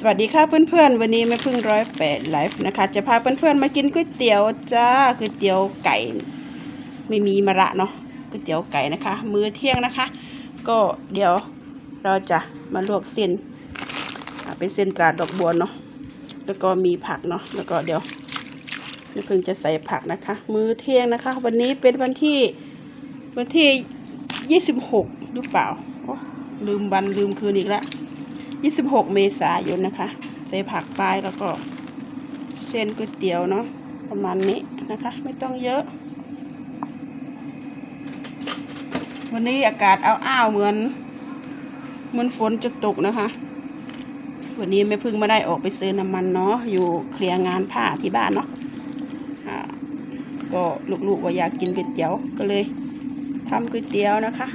สวัสดีค่ะเพื่อนๆ วันนี้แม่พึ่งร้อยแปดไลฟ์นะคะ จะพาเพื่อนๆมากินก๋วยเตี๋ยวจ้าก๋วยเตี๋ยวไก่ ไม่มีมะระเนาะก๋วยเตี๋ยวไก่นะคะ มื้อเที่ยงนะคะ ก็เดี๋ยวเราจะมาลวกเส้นเป็นเส้นตราดอกบัวเนาะแล้วก็มีผักเนาะแล้วก็เดี๋ยวแม่พึ่งจะใส่ผักนะคะ มื้อเที่ยงนะคะ วันนี้เป็นวันที่วันที่ยี่สิบหกหรือเปล่าลืมวันลืมคืนอีกแล้ว 26เมษายนนะคะ ใส่ผักไปแล้วก็เส้นก๋วยเตี๋ยวเนาะประมาณนี้นะคะ ไม่ต้องเยอะ วันนี้อากาศอ้าวๆเหมือน เหมือนฝนจะตกนะคะ วันนี้แม่พึ่งไม่ได้ออกไปซื้อน้ำมันเนาะอยู่เคลียร์งานผ้าที่บ้านเนาะก็ลูกๆว่าอยากกินก๋วยเตี๋ยวก็เลยทำก๋วยเตี๋ยวนะคะ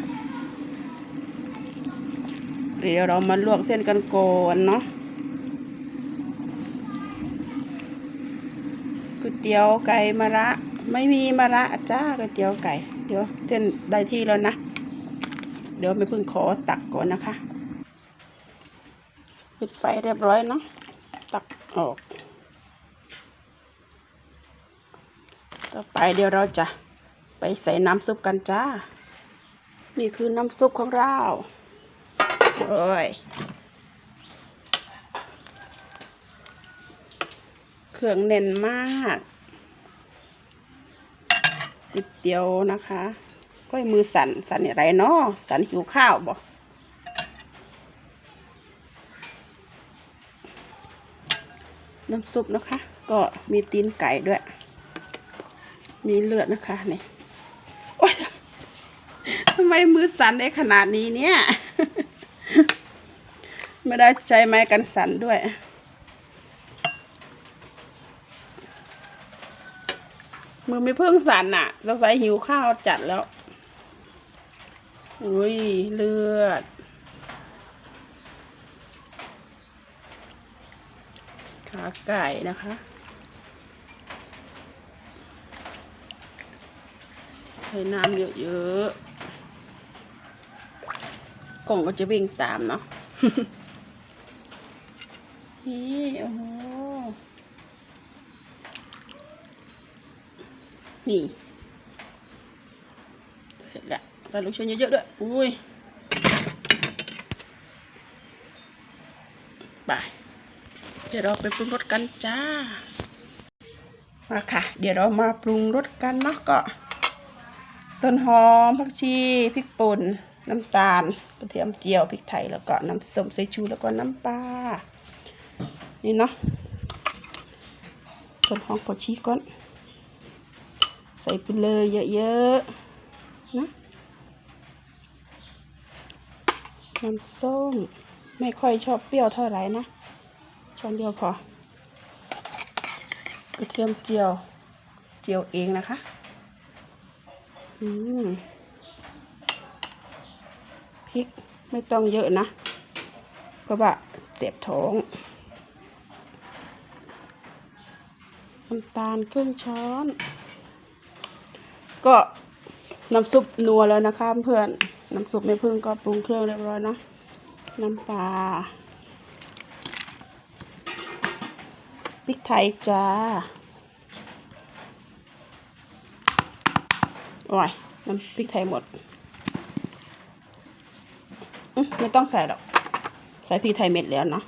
เดี๋ยวเรามาลวกเส้นกันก่อนเนาะก๋วยเตี๋ยวไก่มะระ ไม่มีมะระจ้าก๋วยเตี๋ยวไก่ เดี๋ยวเส้นได้ที่แล้วนะ เดี๋ยวไม่พึ่งขอตักก่อนนะคะ ปิดไฟเรียบร้อยเนาะ ตักออก ต่อไปเดี๋ยวเราจะไปใส่น้ำซุปกันจ้า นี่คือน้ำซุปของเรา โอ้ย เครื่องเน่นมากก๋วยเตี๋ยวนะคะก้อยมือสันสันอะไรเนาะสันหิวข้าวบ่น้ำซุปนะคะ ก็มีตีนไก่ด้วย มีเลือดนะคะนี่โอ้ยทำไมมือสั่นได้ขนาดนี้เนี่ย ไม่ได้ใช้ไม้กันสั่นด้วย มือไม่เพิ่งสั่นอะสงสัยหิวข้าวจัดแล้ว อุ้ยเลือด ขาไก่นะคะใส่น้ำเยอะๆ กล่องก็จะวิ่งตามเนาะนี่โอ้โหนี่เสร็จแล้วใส่ลูกชิ้นเยอะๆด้วย อุ้ย ไป เดี๋ยวเราไปปรุงรสกันจ้า มาค่ะ เดี๋ยวเรามาปรุงรสกันเนาะก็ ต้นหอมผักชีพริกป่น น้ำตาลกระเทียมเจียวพริกไทยแล้วก็น้ำส้มสายชูแล้วก็น้ำปลานี่เนาะต้นหอมผักชีก่อน ใส่ไปเลยเยอะๆนะน้ำส้มไม่ค่อยชอบเปรี้ยวเท่าไหร่นะช้อนเดียวพอกระเทียมเจียว เจียวเองนะคะ อืม พริกไม่ต้องเยอะนะ เพราะว่าเจ็บท้องน้ำตาลครึ่งช้อน ก็น้ำซุปนัวแล้วนะคะเพื่อนน้ำซุปไม่พึ่งก็ปรุงเครื่องเรียบร้อยนะน้ำปลาพริกไทยจ้าโอ้ยน้ำพริกไทยหมด ไม่ต้องใส่หรอก ใส่พริกไทยเม็ดแล้วเนาะ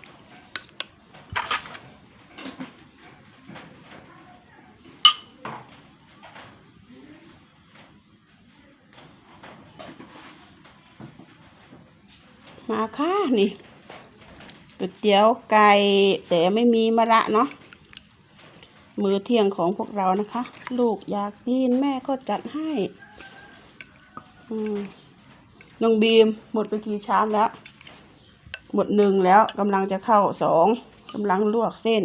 มาค่ะนี่ก๋วยเตี๋ยวไก่แต่ไม่มีมะระเนาะมือเที่ยงของพวกเรานะคะ ลูกอยากกินแม่ก็จัดให้ อืม น้องบีมหมดไปกี่ชามแล้ว หมดหนึ่งแล้วกำลังจะเข้าสองกำลังลวกเส้น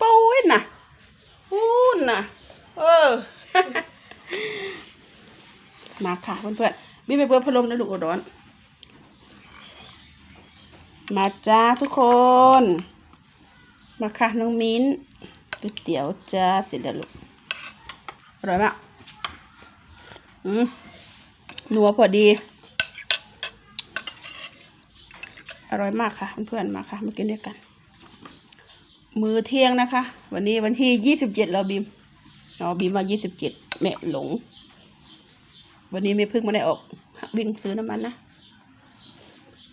ปูนน่ะปูนน่ะเออ มาค่ะเพื่อนๆบีมไปเปิดพัดลมนะลูกอุดรมาจ้าทุกคน มาค่ะน้องมิ้นก๋วยเตี๋ยวจ้าเสร็จแล้วลูก อร่อยมากอืมนัวพอดี อร่อยมากค่ะ เพื่อนๆมาค่ะ มากินด้วยกัน มือเที่ยงนะคะ วันนี้วันที่ยี่สิบเจ็ดแล้วบีมอ๋อบีมมายี่สิบเจ็ดแม่หลง วันนี้ไม่พึ่งม่ได้ออก วิ่งซื้อน้ำมันนะ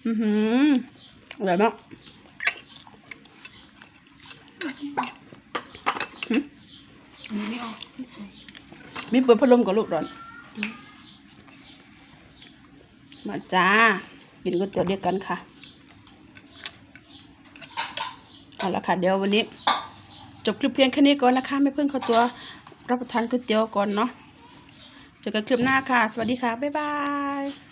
อือหืออร่อยมากหึมีไม่ออก มีเปิดพัดลมกับลูกดอน มาจ้า กินก๋วยเตี๋ยวเดียวกันค่ะ เอาละค่ะ เดี๋ยววันนี้ จบคลิปเพียงแค่นี้ก่อนนะคะ ไม่เพิ่งเข้าตัวรับประทานก๋วยเตี๋ยวก่อนเนาะ เจอกันคลิปหน้าค่ะ สวัสดีค่ะ บ๊ายบาย